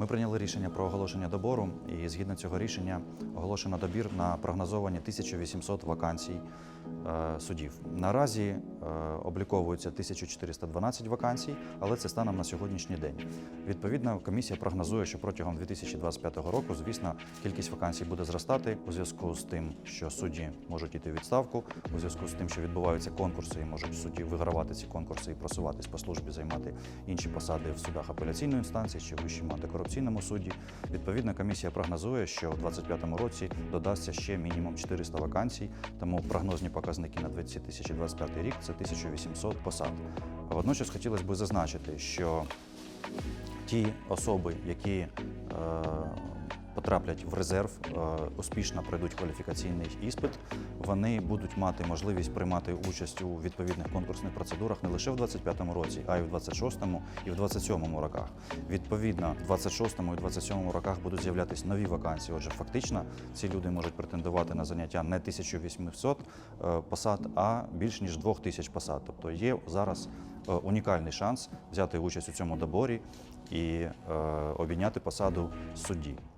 Ми прийняли рішення про оголошення добору, і згідно цього рішення оголошено добір на прогнозовані 1800 вакансій е, суддів. Наразі е, обліковується 1412 вакансій, але це станом на сьогоднішній день. Відповідно, комісія прогнозує, що протягом 2025 року, звісно, кількість вакансій буде зростати у зв'язку з тим, що судді можуть іти у відставку, у зв'язку з тим, що відбуваються конкурси, і можуть судді вигравати ці конкурси і просуватись по службі, займати інші посади в судах апеляційної інстанції чи вищому антикорупційному суді. Відповідно, комісія прогнозує, що у 2025 році додасться ще мінімум 400 вакансій, тому прогнозні показники на 2025 рік це 1800 посад. Водночас хотілося б зазначити, що ті особи, які е, потраплять в резерв, е, успішно пройдуть кваліфікаційний іспит, вони будуть мати можливість приймати участь у відповідних конкурсних процедурах не лише в 25-му році, а й в 26-му і в 27-му роках. Відповідно, в 26-му і 27-му роках будуть з'являтися нові вакансії. Отже, фактично ці люди можуть претендувати на заняття не 1800 е, посад, а більш ніж 2000 посад. Тобто є зараз е, унікальний шанс взяти участь у цьому доборі і обійняти посаду судді.